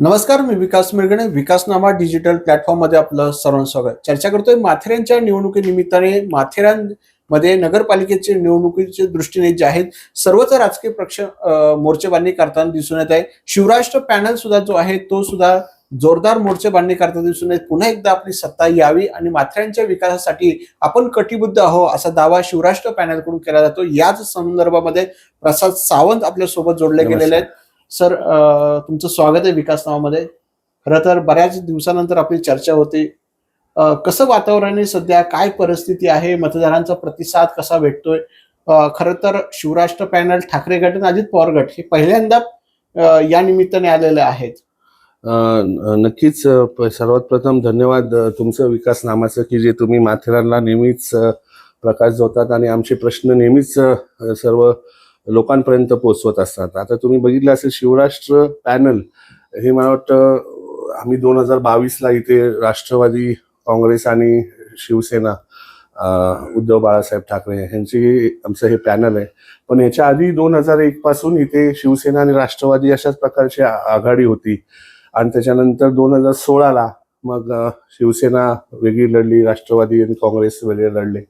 नमस्कार मी विकास मिरगणे विकासनामा डिजिटल प्लॅटफॉर्ममध्ये आपलं सर्वांचं स्वागत. चर्चा करतोय माथेऱ्यांच्या निवडणुकीनिमित्ताने माथेऱ्यांमध्ये नगरपालिकेचे निवडणुकीच्या दृष्टीने जे आहेत सर्वच राजकीय पक्ष मोर्चेबांधणी करताना दिसून येत आहे. शिवराष्ट्र पॅनल सुद्धा जो आहे तो सुद्धा जोरदार मोर्चेबांधणी करताना दिसून येत पुन्हा एकदा आपली सत्ता यावी आणि माथेऱ्यांच्या विकासासाठी आपण कटिबद्ध आहो असा दावा शिवराष्ट्र पॅनलकडून केला जातो. याच संदर्भामध्ये प्रसाद सावंत आपल्यासोबत जोडले गेलेले आहेत. सर तुमचं स्वागत आहे विकास नावामध्ये. खरं तर बऱ्याच दिवसानंतर आपली चर्चा होते. कसं वातावरण आहे सध्या? काय परिस्थिती आहे? मतदारांचा प्रतिसाद कसा भेटतोय? खरं तर शिवराष्ट्र पॅनल ठाकरे गट आणि अजित पवार गट हे पहिल्यांदा या निमित्ताने आलेले आहेत. नक्कीच सर्वात प्रथम धन्यवाद तुमचं विकास नामाचं की जे तुम्ही माथेरानला नेहमीच प्रकाश जोतात आणि आमचे प्रश्न नेहमीच सर्व लोकांपर्यंत पोहोचवत असतात. आता तुम्ही बघितलं असेल शिवराष्ट्र पॅनल हे मला वाटतं आम्ही दोन हजार बावीसला इथे राष्ट्रवादी काँग्रेस आणि शिवसेना उद्धव बाळासाहेब ठाकरे यांची आमचं हे पॅनल आहे. पण याच्या आधी दोन हजार एक पासून इथे शिवसेना आणि राष्ट्रवादी अशाच प्रकारची आघाडी होती. आणि त्याच्यानंतर दोन हजार सोळाला मग शिवसेना वेगळी लढली राष्ट्रवादी आणि काँग्रेस वेगळे लढले.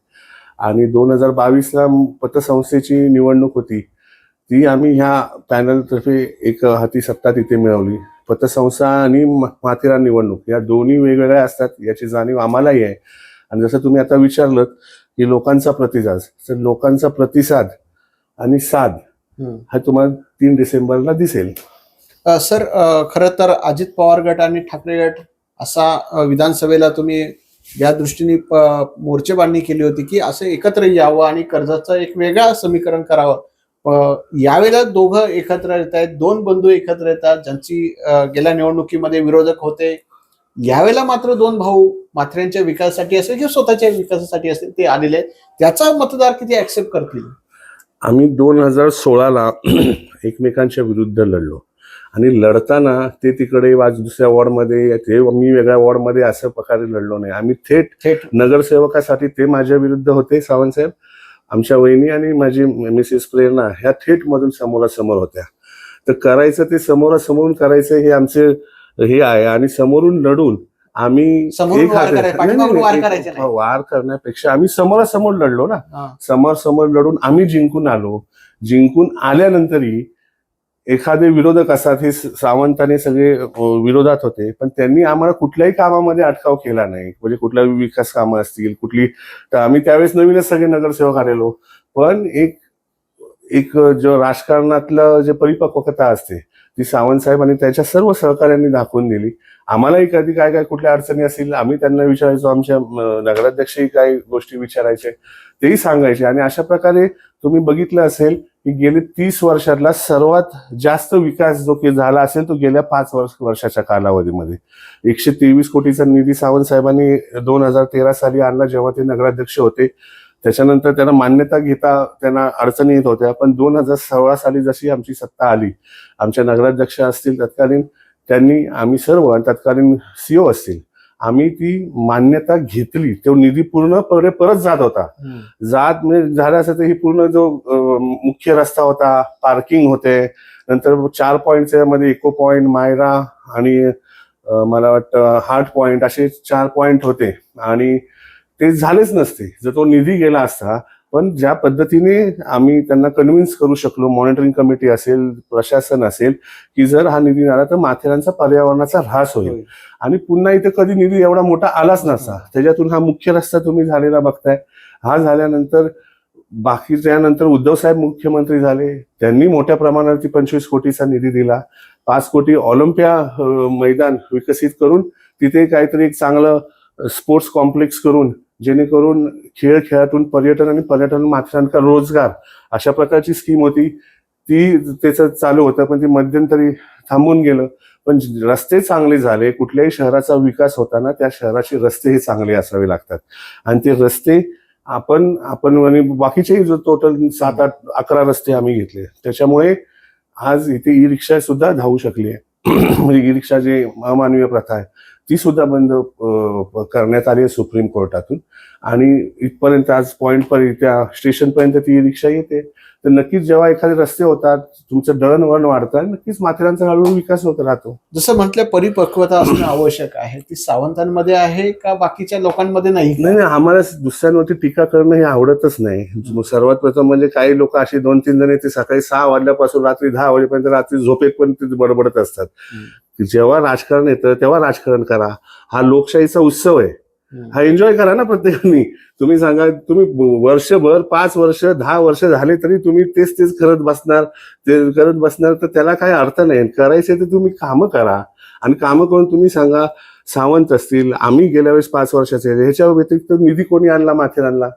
आणि दोन हजार बावीसला पतसंस्थेची निवडणूक होती. ती आम्ही ह्या पॅनलतर्फे एक हाती सत्ता तिथे मिळवली. पतसंस्था आणि माथेरान निवडणूक या दोन्ही वेगवेगळ्या असतात याची जाणीव आम्हालाही आहे. आणि जसं तुम्ही आता विचारलं की लोकांचा प्रतिसाद तर लोकांचा प्रतिसाद आणि साध हा तुम्हाला तीन डिसेंबरला दिसेल. सर खरं तर अजित पवार गट आणि ठाकरे गट असा विधानसभेला तुम्ही या दृष्टीने मोर्चेबांधणी केली होती की असं एकत्र यावं आणि कर्जाचं एक वेगळं समीकरण करावं. यावेळेला दोघं एकत्र येत आहेत दोन बंधू एकत्र येतात ज्यांची गेल्या निवडणुकीमध्ये विरोधक होते. यावेळेला मात्र दोन भाऊ माथऱ्यांच्या विकासासाठी असेल किंवा स्वतःच्या विकासासाठी असेल ते आलेले आहेत. त्याचा मतदार किती ऍक्सेप्ट करतील? आम्ही दोन हजार सोळाला एकमेकांच्या विरुद्ध लढलो. आणि लढताना ते तिकडे वाज दुसऱ्या वॉर्डमध्ये ते मी वेगळ्या वॉर्डमध्ये असं प्रकारे लढलो नाही. आम्ही थेट थेट. नगरसेवकासाठी ते माझ्या विरुद्ध होते सावंतसाहेब आमच्या वहिनी आणि माझी मिसेस प्रेरणा ह्या थेट मधून समोरासमोर होत्या. तर करायचं ते समोरासमोरून करायचं हे आमचे हे आहे आणि समोरून लढून आम्ही एक वार करण्यापेक्षा आम्ही समोरासमोर लढलो ना. हा. समोर समोर लढून आम्ही जिंकून आलो. जिंकून आल्यानंतरही एखादे विरोधक असतात हे सावंताने सगळे विरोधात होते पण त्यांनी आम्हाला कुठल्याही कामामध्ये अटकाव केला नाही. म्हणजे कुठल्या विकास कामं असतील कुठली तर आम्ही त्यावेळेस नवीनच सगळे नगरसेवक आलेलो. पण एक एक जो राजकारणातलं जे परिपक्वता असते ती सावंत साहेब आणि त्याच्या सर्व सहकार्यांनी दाखवून दिली. आम्हालाही कधी काय काय कुठल्या अडचणी असतील आम्ही त्यांना विचारायचो आमच्या नगराध्यक्षही काही गोष्टी विचारायचे तेही सांगायचे. आणि अशा प्रकारे तुम्ही बघितलं असेल की गेले तीस वर्षातला सर्वात जास्त विकास जो की झाला असेल तो गेल्या पाच वर्ष वर्षाच्या कालावधीमध्ये. एकशे तेवीस कोटीचा निधी सावंत साहेबांनी दोन हजार तेरा साली आणला जेव्हा ते नगराध्यक्ष होते. त्याच्यानंतर त्यांना मान्यता घेता त्यांना अडचणी येत होत्या. पण दोन हजार सोळा साली जशी आमची सत्ता आली आमच्या नगराध्यक्ष असतील तत्कालीन त्यांनी आम्ही सर्व आणि तत्कालीन सीओ असतील आम्ही ती मान्यता घेतली. तो निधी पूर्णपणे परत जात होता. जात म्हणजे झालं असं तर ही पूर्ण जो मुख्य रस्ता होता पार्किंग होते. नंतर चार पॉईंटच्या मध्ये इको पॉईंट मायरा आणि मला वाटतं हार्ट पॉईंट असे चार पॉईंट होते. आणि ते झालेच नसते. जर तो निधी गेला असता पण ज्या पद्धतीने आम्ही त्यांना कन्व्हिन्स करू शकलो मॉनिटरिंग कमिटी असेल प्रशासन असेल की जर हा निधी आला तर माथेरानचा पर्यावरणाचा ऱ्हास होईल. आणि पुन्हा इथे कधी निधी एवढा मोठा आलाच नसता त्याच्यातून हा मुख्य रस्ता तुम्ही झालेला बघताय. हा झाल्यानंतर बाकी त्यानंतर उद्धव साहेब मुख्यमंत्री झाले. त्यांनी मोठ्या प्रमाणावरती पंचवीस कोटीचा निधी दिला. पाच कोटी ऑलिम्पिया मैदान विकसित करून तिथे काहीतरी एक चांगलं स्पोर्ट्स कॉम्प्लेक्स करून जेणेकरून खेळ खेळातून पर्यटन आणि पर्यटन माथ्यांका रोजगार अशा प्रकारची स्कीम होती. ती त्याचं चालू होतं पण ती मध्यंतरी थांबून गेलं. पण रस्ते चांगले झाले. कुठल्याही शहराचा विकास होताना त्या शहराचे रस्ते हे चांगले असावे लागतात. आणि ते रस्ते आपण आपण आणि बाकीचेही जो टोटल सात आठ अकरा रस्ते आम्ही घेतले. त्याच्यामुळे आज इथे ई रिक्षा सुद्धा धावू शकली आहे. म्हणजे ई रिक्षा जे अमानवीय प्रथा आहे ती सुद्धा बंद करण्यात आली आहे सुप्रीम कोर्टातून. आणि इथपर्यंत आज पॉइंट पर्यंत त्या स्टेशनपर्यंत ती रिक्षा येते. तर नक्कीच जेव्हा एखादे रस्ते होतात तुमचं दळणवळण वाढतं नक्कीच माथेरानचा हळूहळू विकास होत राहतो. जसं म्हटलं परिपक्वता असणं आवश्यक आहे. ती सावंतांमध्ये आहे का बाकीच्या लोकांमध्ये नाही? नाही नाही आम्हाला दुसऱ्यांवरती टीका करणं हे आवडतच नाही. सर्वात प्रथम म्हणजे काही लोक अशी दोन तीन जण ते सकाळी सहा वाजल्यापासून रात्री दहा वाजेपर्यंत रात्री झोपेत पण ते बडबडत असतात. जेव्हा राजकारण येतं तेव्हा राजकारण करा. हा लोकशाहीचा उत्सव आहे. हा एन्जॉय करा ना प्रत्येकाने. तुम्ही सांगा तुम्ही वर्षभर पाच वर्ष दहा वर्ष झाले तरी तुम्ही तेच तेच करत बसणार. ते करत बसणार तर त्याला काही अर्थ नाही. करायचे तर तुम्ही कामं करा. आणि कामं करून तुम्ही सांगा सावंत असतील आम्ही गेल्या वेळेस पाच वर्षाचे ह्याच्या व्यतिरिक्त निधी कोणी आणला माथेरानला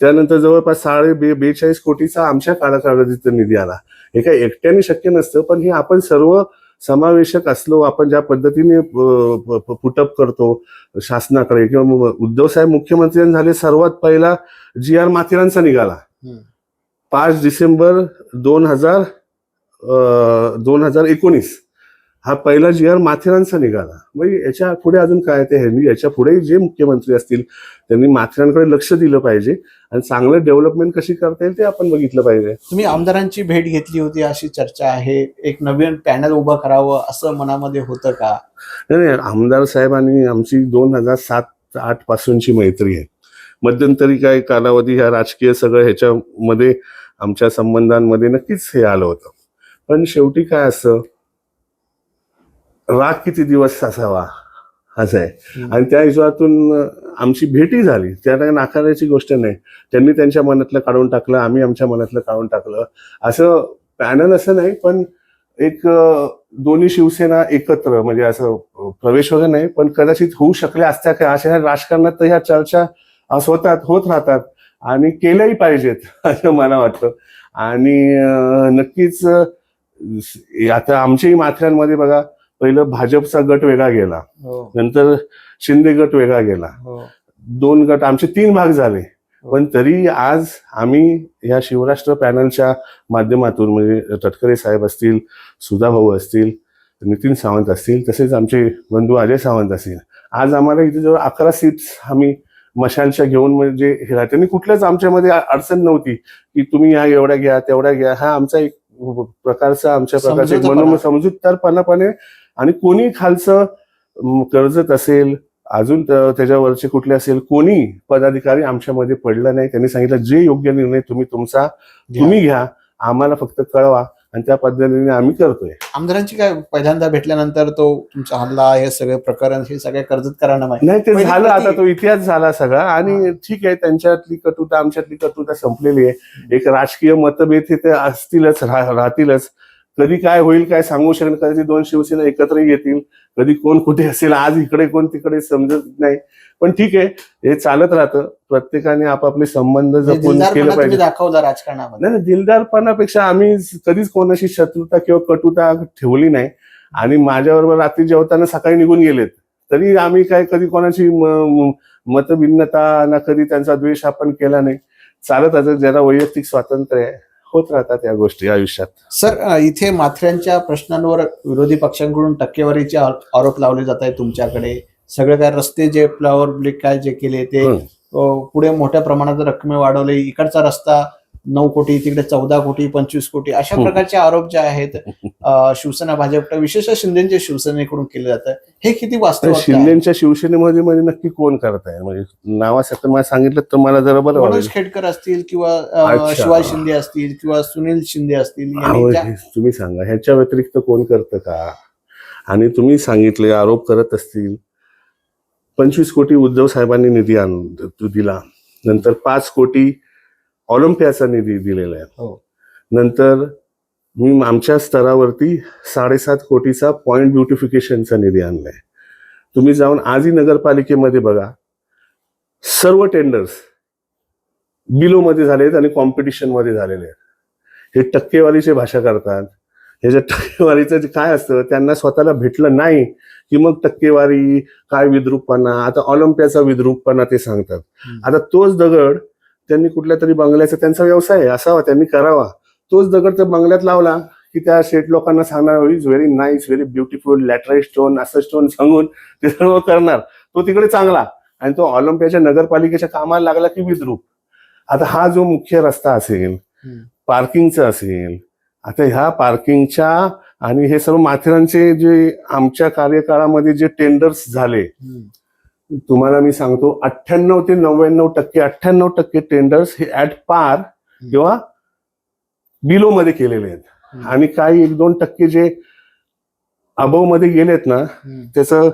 त्यानंतर जवळपास साडे बे बेचाळीस कोटीचा आमच्या काळाकाळात निधी आला. हे काही एकट्याने शक्य नसतं पण हे आपण सर्व समावेशक असलो आपण ज्या पद्धतीने पुटअप करतो शासनाकडे किंवा मग उद्धव साहेब मुख्यमंत्री झाले सर्वात पहिला जी आर माथेरानचा निघाला. पाच डिसेंबर दोन हजार दोन हजार एकोणीस हा पहिला जी आर माथेरानचा निघाला. म्हणजे याच्यापुढे अजून काय ते ह्यांनी याच्यापुढे जे मुख्यमंत्री असतील त्यांनी माथेरानकडे लक्ष दिलं पाहिजे आणि चांगलं डेव्हलपमेंट कशी करता येईल ते आपण बघितलं पाहिजे. तुम्ही आमदारांची भेट घेतली होती अशी चर्चा आहे. एक नवीन पॅनल उभं करावं असं मनामध्ये होतं का? नाही नाही, आमदार साहेब आणि आमची दोन हजार सात आठ पासूनची मैत्री आहे. मध्यंतरी काय कालावधी ह्या राजकीय सगळं ह्याच्यामध्ये आमच्या संबंधांमध्ये नक्कीच हे आलं होतं. पण शेवटी काय असं राग किती दिवस असावा? असं आहे. आणि त्या हिशोबातून आमची भेटी झाली. त्याला नाकारण्याची गोष्ट नाही. त्यांनी त्यांच्या मनातलं काढून टाकलं आम्ही आमच्या मनातलं काढून टाकलं. असं पॅनल असं नाही पण एक दोन्ही शिवसेना एकत्र म्हणजे असं प्रवेश वगैरे नाही पण कदाचित होऊ शकल्या असत्या का अशा राजकारणात तर ह्या चर्चा असं होतात होत राहतात. आणि केल्याही पाहिजेत असं मला वाटतं. आणि नक्कीच आता आमच्याही माथ्यांमध्ये बघा पहिलं भाजपचा गट वेगळा गेला. हो. नंतर शिंदे गट वेगळा गेला. हो. दोन गट आमचे तीन भाग झाले. पण तरी आज आम्ही या शिवराष्ट्र पॅनलच्या माध्यमातून म्हणजे तटकरे साहेब असतील सुधा भाऊ असतील नितीन सावंत असतील तसेच आमचे बंधू अजय सावंत असतील आज आम्हाला इथे जवळ अकरा सीट्स आम्ही मशालच्या घेऊन म्हणजे हे राहते. त्यांनी कुठल्याच आमच्यामध्ये अडचण नव्हती की तुम्ही ह्या एवढ्या घ्या तेवढ्या घ्या हा आमचा एक प्रकारचा आमच्या प्रकारचा समजूतदारपणापणे आणि कोणी खालचं कर्जत असेल अजून त्याच्यावरचे कुठले असेल कोणी पदाधिकारी आमच्यामध्ये पडलं नाही. त्यांनी सांगितलं जे योग्य निर्णय तुम्ही तुमचा तुम्ही घ्या. आम्हाला फक्त कळवा. आणि त्या पद्धतीने आम्ही करतोय. आमदारांची काय पहिल्यांदा भेटल्यानंतर तो तुमचा हल्ला हे सगळे प्रकरण हे सगळे कर्जतकरांना माहिती नाही. ते झालं आता तो इतिहास झाला सगळा. आणि ठीक आहे त्यांच्यातली कटुता आमच्यातली कटुता संपलेली आहे. एक राजकीय मतभेद हे ते असतीलच राहतीलच. कधी काय होईल काय सांगू शकत कधी दोन शिवसेना एकत्र येतील कधी कोण कुठे असेल आज इकडे कोण तिकडे समजत नाही. पण ठीक आहे हे चालत राहतं. प्रत्येकाने आपापले संबंध म्हणजे जपून केलं पाहिजे. दाखवला राजकारणामध्ये. नाही दिलदारपणापेक्षा आम्ही कधीच कोणाशी शत्रुता किंवा कटुता ठेवली नाही. आणि माझ्याबरोबर रात्री जेवताना सकाळी निघून गेलेत. तरी आम्ही काय कधी कोणाची मतभिन्नता ना कधी त्यांचा द्वेष आपण केला नाही. चालत असं ज्याला वैयक्तिक स्वातंत्र्य आहे. होत राहतात या गोष्टी आयुष्यात. सर इथे माथऱ्यांच्या प्रश्नांवर विरोधी पक्षांकडून टक्केवारीचे आरोप लावले जात आहेत तुमच्याकडे. सगळे काय रस्ते जे फ्लॉवर ब्लिक काय जे केले ते हं. अ, पुढे मोठ्या प्रमाणात रक्कमे वाढवले. इकडचा रस्ता नऊ कोटी तिकडे चौदा कोटी पंचवीस कोटी अशा हं. प्रकारचे आरोप जे आहेत शिवसेना भाजप विशेष शिंदेच्या शिवसेनेकडून केले जातात. हे किती वास्तव शिंदेच्या शिवसेनेमध्ये म्हणजे नक्की कोण करत आहे? म्हणजे नावासकट मला सांगितलं तर मला जरा बरं मनोज खेडकर असतील किंवा. शिवाय शिंदे असतील किंवा सुनील शिंदे असतील तुम्ही सांगा ह्याच्या व्यतिरिक्त कोण करतं का? आणि तुम्ही सांगितले आरोप करत असतील. पंचवीस कोटी उद्धव साहेबांनी निधी आणून द- दिला. नंतर पाच कोटी ऑलिम्पियाचा निधी दिलेला आहे. हो. नंतर मी आमच्या स्तरावरती साडेसात कोटीचा पॉइंट ब्युटिफिकेशनचा निधी आणलाय. तुम्ही जाऊन आजही नगरपालिकेमध्ये बघा. सर्व टेंडर्स बिलोमध्ये झालेत आणि कॉम्पिटिशनमध्ये झालेले आहेत. हे टक्केवारीची भाषा करतात. ह्याच्या टक्केवारीचं जे काय असतं त्यांना स्वतःला भेटलं नाही की मग टक्केवारी काय विद्रूपपणा आता ऑलिम्पियाचा विद्रूपपणा ते सांगतात. आता तोच दगड त्यांनी कुठल्या तरी बंगल्याचा त्यांचा व्यवसाय आहे असावा त्यांनी करावा तोच दगड त्या बंगल्यात लावला की त्या शेठ लोकांना सांगणार is very nice very beautiful laterite stone असं स्टोन सांगून ते सर्व करणार तो तिकडे चांगला आणि तो ऑलिम्पियाच्या नगरपालिकेच्या कामाला लागला की विद्रूप आता हा जो मुख्य रस्ता असेल. पार्किंगचा असेल आता ह्या पार्किंगच्या आणि हे सर्व माथेरानचे जे आमच्या कार्यकाळामध्ये जे टेंडर्स झाले. तुम्हाला मी सांगतो अठ्ठ्याण्णव ते नव्याण्णव टक्के अठ्ठ्याण्णव टक्के टेंडर्स हे ऍट पार किंवा बिलो मध्ये केलेले आहेत. आणि काही एक दोन टक्के जे अबवमध्ये गेलेत ना. त्याचं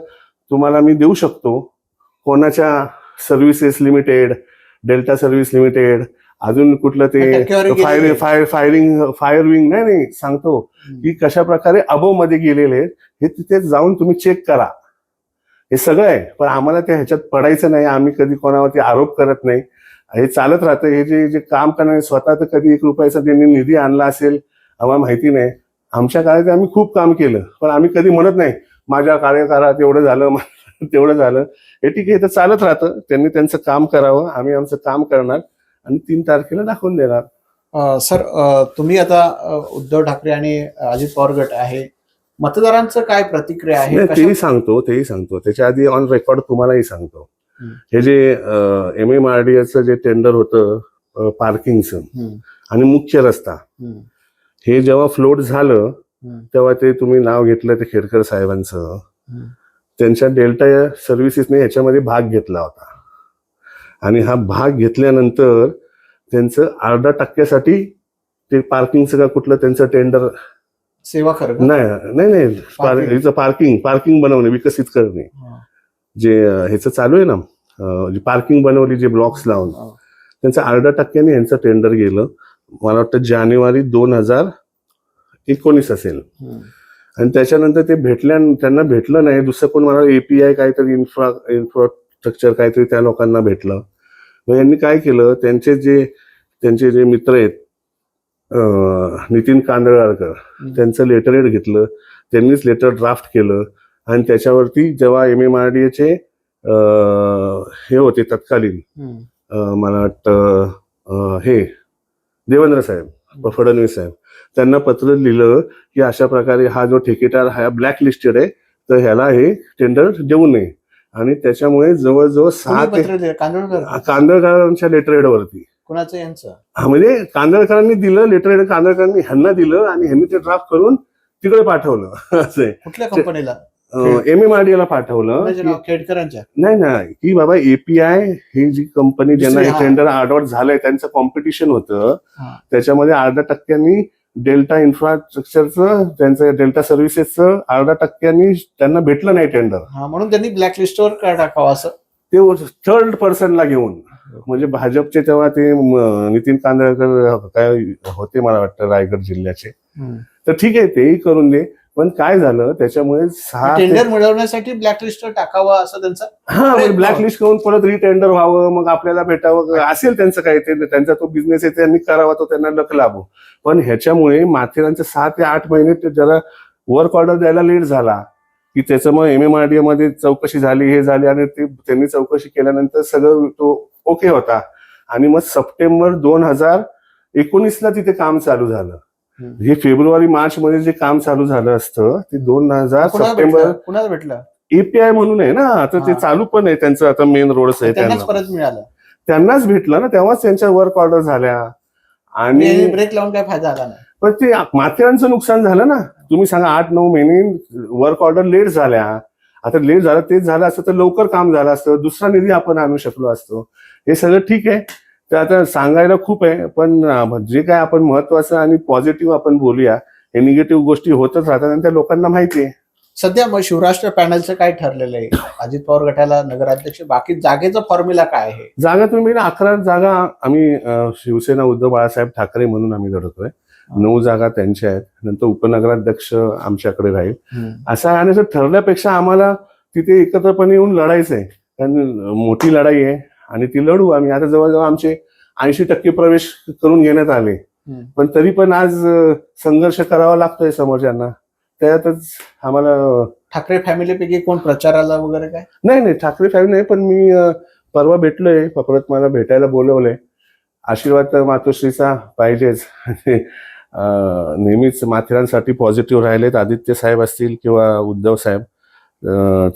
तुम्हाला मी देऊ शकतो कोणाच्या services limited delta service limited अजून कुठलं ते fire. Fire firing fire wing नाही नाही सांगतो की कशा प्रकारे अबवमध्ये गेलेले आहेत हे तिथे जाऊन तुम्ही चेक करा हे सगळं आहे. पण आम्हाला ते ह्याच्यात पडायचं नाही. आम्ही कधी कोणावरती आरोप करत नाही. हे चालत राहतं. हे जे जे काम करणारे स्वतः तर कधी एक रुपयाचा त्यांनी निधी आणला असेल आम्हाला माहिती नाही. आमच्या काळात आम्ही खूप काम केलं. पण आम्ही कधी म्हणत नाही माझ्या कार्यकाळात एवढं झालं तेवढं झालं. हे ठीक आहे तर चालत राहतं. त्यांनी त्यांचं काम करावं. आम्ही आमचं काम करणार आणि तीन तारखेला दाखवून देणार. सर तुम्ही आता उद्धव ठाकरे आणि अजित पवार गट आहे. मतदारांचं काय प्रतिक्रिया आहे? तेही सांगतो तेही सांगतो. त्याच्या आधी ऑन रेकॉर्ड तुम्हालाही सांगतो. हे जे एम एम आर डी एचं जे टेंडर होतं पार्किंगचं आणि मुख्य रस्ता हे जेव्हा फ्लोट झालं तेव्हा ते तुम्ही नाव घेतलं ते खेडकर साहेबांचं. त्यांच्या डेल्टा सर्व्हिसेसने ह्याच्यामध्ये भाग घेतला होता. आणि हा भाग घेतल्यानंतर त्यांचं अर्धा टक्क्यासाठी ते पार्किंगचं का कुठलं त्यांचं टेंडर सेवा खरं नाही नाही नाही. Parking. हिचं पार्किंग पार्किंग बनवणे विकसित करणे. जे अं, ह्याचं चालू आहे ना अं, जी पार्किंग बनवली जे ब्लॉक्स लावून त्यांचं अर्धा टक्क्याने यांचं टेंडर गेलं. मला वाटतं जानेवारी दोन हजार एकोणीस असेल. आणि त्याच्यानंतर ते भेटल्या त्यांना भेटलं नाही. दुसरं कोण मला एपीआय काहीतरी इन्फ्रा इन्फ्रास्ट्रक्चर काहीतरी त्या लोकांना भेटलं. मग यांनी काय केलं त्यांचे जे त्यांचे जे मित्र आहेत नितीन कांदळकर त्यांचं लेटर हेड घेतलं. त्यांनीच लेटर ड्राफ्ट केलं. आणि त्याच्यावरती जेव्हा एम एम आर डी एचे हे होते तत्कालीन मला वाटतं हे देवेंद्र साहेब फडणवीस साहेब त्यांना पत्र लिहिलं की अशा प्रकारे हा जो ठेकेदार हा ब्लॅक लिस्टेड आहे तर ह्याला हे टेंडर देऊ नये. आणि त्याच्यामुळे जवळजवळ सहा ते कांदळकर? कांदळकरांच्या लेटर हेडवरती कुणाचं यांचं? म्हणजे कांदळकरांनी दिलं लेटर कांदळकरांनी ह्यांना दिलं आणि ह्यांनी ते ड्राफ्ट करून तिकडे पाठवलं. असं कुठल्या कंपनीला एम एम. आर डी ला पाठवलं नाव? खेडकरांच्या? नाही नाही. की बाबा एपीआय ही जी कंपनी ज्यांना हे. टेंडर आर्डर झालंय त्यांचं कॉम्पिटिशन होतं. त्याच्यामध्ये अर्धा टक्क्यांनी डेल्टा इन्फ्रास्ट्रक्चरचं त्यांचं डेल्टा सर्व्हिसेसचं अर्धा टक्क्यांनी त्यांना भेटलं नाही टेंडर म्हणून त्यांनी ब्लॅक लिस्टवर का टाकावं असं? ते थर्ड पर्सनला घेऊन. म्हणजे भाजपचे तेव्हा ते नितीन कांदळकर काय होते मला वाटतं रायगड जिल्ह्याचे. तर ठीक आहे तेही करून दे. पण काय झालं त्याच्यामुळे सहा टेंडर मिळवण्यासाठी ब्लॅक लिस्टवर टाकावं असं त्यांचं हा अरे ब्लॅक लिस्ट करून परत रिटेंडर व्हावं मग आपल्याला भेटावं असेल त्यांचं काही ते त्यांचा तो बिझनेस आहे त्यांनी करावा तो त्यांना लक लाभो. पण ह्याच्यामुळे माथेरानचे सहा ते आठ महिने ते जरा वर्क ऑर्डर द्यायला लेट झाला की त्याचं मग एम एम आर डी मध्ये चौकशी झाली हे झाली आणि ते त्यांनी चौकशी केल्यानंतर सगळं तो ओके होता. आणि मग सप्टेंबर दोन हजार एकोणीसला तिथे काम चालू झालं. हे फेब्रुवारी मार्च मध्ये जे काम चालू झालं असतं ते दोन हजार सप्टेंबर कुणाला भेटलं? एपीआय म्हणून आहे ना? आता ते. चालू पण आहे त्यांचं आता मेन रोडच आहे त्यांना. परत मिळालं. त्यांनाच भेटलं ना? तेव्हाच त्यांच्या वर्क ऑर्डर झाल्या. आणि ब्रेक लावून काय फायदा आला नाही. पण ते माथेरानचं नुकसान झालं ना? तुम्ही सांगा आठ नऊ महिने वर्क ऑर्डर लेट झाल्या. आता लेट झालं तेच झालं असतं तर लवकर काम झालं असतं. दुसरा निधी आपण आणू शकलो असतो. हे सगळं ठीक आहे. ते आता सांगायला खूप आहे पण जे काय आपण महत्वाचं आणि पॉझिटिव्ह आपण बोलूया हे निगेटिव्ह गोष्टी होतच राहतात आणि त्या लोकांना माहिती आहे. सध्या मग शिवराष्ट्र पॅनलचं काय ठरलेलं आहे? अजित पवार गटाला नगराध्यक्ष बाकी जागेचा फॉर्म्युला काय आहे? जागा तुम्ही अकरा जागा आम्ही शिवसेना उद्धव बाळासाहेब ठाकरे म्हणून आम्ही लढतोय नऊ जागा त्यांच्या आहेत. नंतर उपनगराध्यक्ष आमच्याकडे राहील. असं आणि असं ठरल्यापेक्षा आम्हाला तिथे एकत्रपणे येऊन लढायचं आहे कारण मोठी लढाई आहे. आणि ती लढू आम्ही. आता जवळजवळ आमचे ऐंशी टक्के प्रवेश करून घेण्यात आले. पण तरी पण आज संघर्ष करावा लागतोय समोरच्यांना. त्यातच आम्हाला ठाकरे फॅमिलीपैकी कोण प्रचाराला वगैरे काय? नाही नाही ठाकरे फॅमिली नाही पण मी परवा भेटलोय. परत मला भेटायला बोलवलंय. आशीर्वाद तर मातोश्रीचा पाहिजेच. नेहमीच माथेरानसाठी पॉझिटिव्ह राहिलेत. आदित्य साहेब असतील किंवा उद्धव साहेब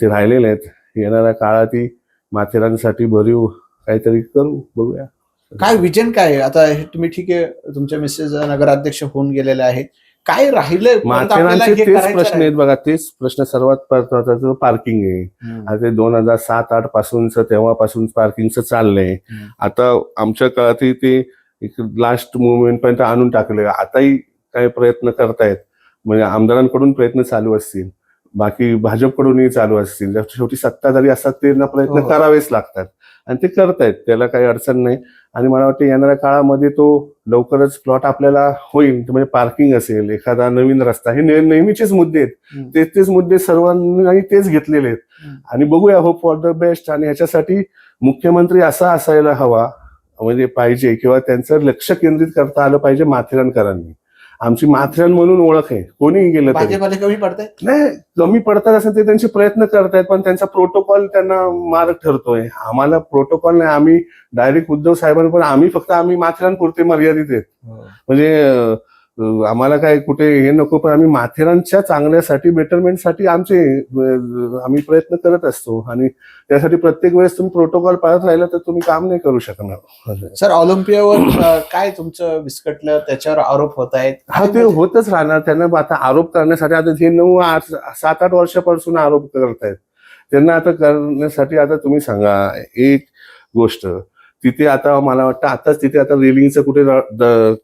ते राहिलेले आहेत. येणाऱ्या काळातही माथेरानसाठी भरीव काहीतरी करू बघूया काय विजन काय आहे? आता हे तुम्ही ठीक आहे तुमच्या मिसेस नगराध्यक्ष होऊन गेलेले आहेत काय राहिलंय परत आपल्याला माथेरानचे हे तेच करायचं प्रश्न आहे. आहेत बघा तेच प्रश्न सर्वात महत्त्वाचा पार्किंग आहे हम्म. आता ते दोन हजार सात आठ पासूनच तेव्हापासून पार्किंगचं चाललंय हम्म. आता आमच्या काळातही ते एक लास्ट मुवमेंट पर्यंत आणून टाकले आताही काही प्रयत्न करतायत म्हणजे आमदारांकडून प्रयत्न चालू असतील बाकी भाजपकडूनही चालू असतील ज्या शेवटी सत्ताधारी असतात ते ना प्रयत्न हो. करावेच लागतात आणि ते करतायत त्याला काही अडचण नाही. आणि मला वाटतं येणाऱ्या काळामध्ये तो लवकरच प्लॉट आपल्याला होईल. म्हणजे पार्किंग असेल एखादा नवीन रस्ता हे नेहमीचेच मुद्दे आहेत. तेच तेच मुद्दे सर्वांनी तेच घेतलेले आहेत. आणि बघूया होप फॉर द बेस्ट आणि ह्याच्यासाठी मुख्यमंत्री असा असायला हवा म्हणजे पाहिजे किंवा त्यांचं लक्ष केंद्रित करता आलं पाहिजे माथेरानकरांनी. आमची माथेरान म्हणून ओळख आहे. कोणीही गेलं कमी पडतंय? नाही कमी पडतात असं ते त्यांचे प्रयत्न करतायत पण त्यांचा प्रोटोकॉल त्यांना मार्ग ठरतोय. आम्हाला प्रोटोकॉल नाही आम्ही डायरेक्ट उद्धव साहेबांना आम्ही फक्त आम्ही माथेरान पुरते मर्यादित आहेत. म्हणजे अं, अं, आम्हाला काय कुठे हे नको पण आम्ही माथेरानच्या चांगल्यासाठी बेटरमेंटसाठी आमचे आम्ही प्रयत्न करत असतो. आणि त्यासाठी प्रत्येक वेळेस तुम्ही प्रोटोकॉल पाळत राहिला तर तुम्ही काम नाही करू शकणार. सर ऑलिम्पियावर काय तुमचं विस्कटलं? त्याच्यावर आरोप होत आहेत? हा ते होतच राहणार. त्यांना आता आरोप करण्यासाठी आता हे नऊ आठ सात आठ वर्षापासून आरोप करतायत. त्यांना आता करण्यासाठी आता तुम्ही सांगा एक गोष्ट. तिथे आता मला वाटतं आताच तिथे आता रेलिंगचं कुठे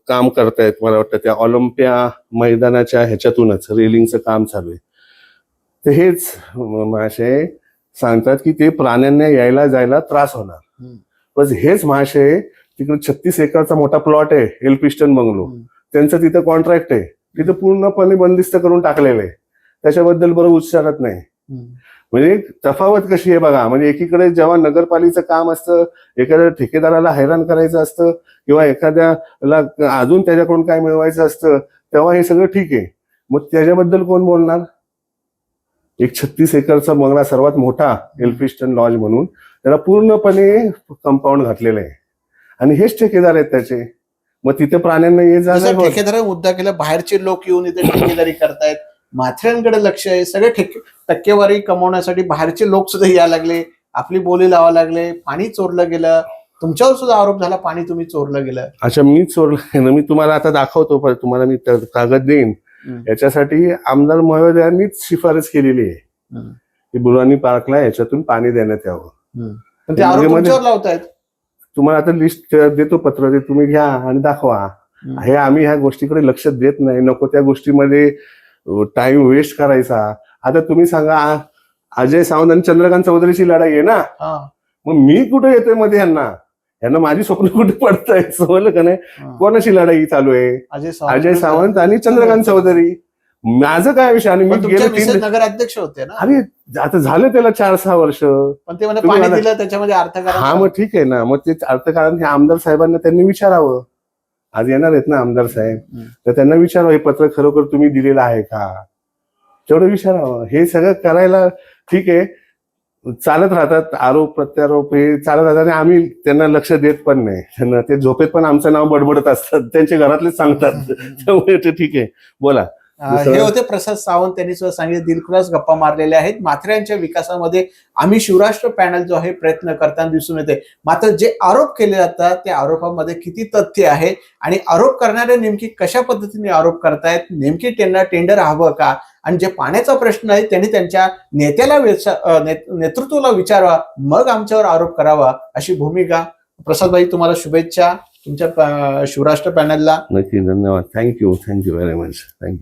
काम करतायत मला वाटतं त्या ऑलिम्पिया मैदानाच्या ह्याच्यातूनच रेलिंगचं काम चालू आहे तर हेच मासे सांगतात की ते प्राण्यांना यायला जायला त्रास होणार. पण हेच महाशय तिकडे छत्तीस एकरचा मोठा प्लॉट आहे एलपिस्टन बंगलो हम्म. त्यांचं तिथं कॉन्ट्रॅक्ट आहे तिथं पूर्णपणे बंदिस्त करून टाकलेलं आहे त्याच्याबद्दल बरं उच्चारत नाही. म्हणजे तफावत कशी आहे बघा म्हणजे एकीकडे जेव्हा नगरपालिकेचं काम असतं एखाद्या ठेकेदाराला हैराण करायचं असतं किंवा एखाद्याला अजून त्याच्याकडून काय मिळवायचं असतं तेव्हा हे सगळं ठीक आहे. मग त्याच्याबद्दल कोण बोलणार? एक छत्तीस एकरचा बंगला सर्वात मोठा एल्फिस्टन लॉज म्हणून त्याला पूर्णपणे कंपाऊंड घातलेलं आहे. आणि हेच ठेकेदार आहेत त्याचे. मग तिथे प्राण्यांना ये. ठेकेदाराने मुद्दा केला बाहेरचे लोक येऊन इथे ठेकेदारी करतायत माथेरानकडे लक्ष आहे. सगळे ठेके टक्केवारी कमवण्यासाठी बाहेरचे लोक सुद्धा यायला लागले. आपली बोली लावा लागले. पाणी चोरलं गेलं. तुमच्यावर सुद्धा आरोप झाला पाणी तुम्ही चोरलं गेलं. अच्छा मी चोरलं ना मी तुम्हाला आता दाखवतो पण तुम्हाला मी कागद देईन. याच्यासाठी आमदार महोदयांनीच शिफारस केलेली आहे. की बुरानी पार्कला याच्यातून पाणी देण्यात यावं. लावतायत. तुम्हाला आता लिस्ट देतो पत्र ते तुम्ही घ्या आणि दाखवा. हे आम्ही ह्या गोष्टीकडे लक्ष देत नाही. नको त्या गोष्टीमध्ये टाइम वेस्ट करायचा. आता तुम्ही सांगा अजय सावंत आणि चंद्रकांत चौधरीची लढाई आहे ना? हा, मग मी कुठे येतोयमध्ये यांना? यांना माझी स्वप्न कुठे पडतंय? समजलं का नाही? हा. कोणाची लढाई चालू आहे? अजय सावंत. आणि चंद्रकांत चौधरी. माझं काय विषय? आणि मी गेले नगराध्यक्ष होते ना? अरे आता झालं त्याला चार सहा वर्ष. पण ते म्हणजे त्याच्यामध्ये हा अर्थकारण मग ठीक आहे ना. मग ते अर्थकारण हे आमदार साहेबांना त्यांनी विचारावं. आज येणार आहेत ना आमदार साहेब. तर त्यांना विचारावं हे पत्र खरोखर तुम्ही दिलेलं आहे का? तेवढं विचारावं. हे सगळं करायला ठीक आहे. चालत राहतात आरोप प्रत्यारोप हे चालत राहतात आणि आम्ही त्यांना लक्ष देत पण नाही. त्यांना ते झोपेत पण आमचं नाव बडबडत असतात. त्यांचे घरातलेच सांगतात. त्यामुळे ते ठीक आहे. बोला. हे होते प्रसाद सावंत त्यांनी सुद्धा सांगितलं दिलखुलास गप्पा मारलेल्या आहेत. माथेरानच्या विकासामध्ये आम्ही शिवराष्ट्र पॅनल जो आहे प्रयत्न करताना दिसून येते मात्र जे आरोप केले जातात त्या आरोपामध्ये किती तथ्य आहे? आणि आरोप करणारे नेमकी कशा पद्धतीने आरोप करतायत? नेमकी त्यांना टेंडर हवं का? आणि जे पाण्याचा प्रश्न आहे त्यांनी त्यांच्या नेत्याला नेतृत्वाला विचारावा. मग आमच्यावर आरोप करावा अशी भूमिका. प्रसादभाई तुम्हाला शुभेच्छा. तुमच्या शिवराष्ट्र पॅनलला. नक्की धन्यवाद. Thank you thank you very much thank you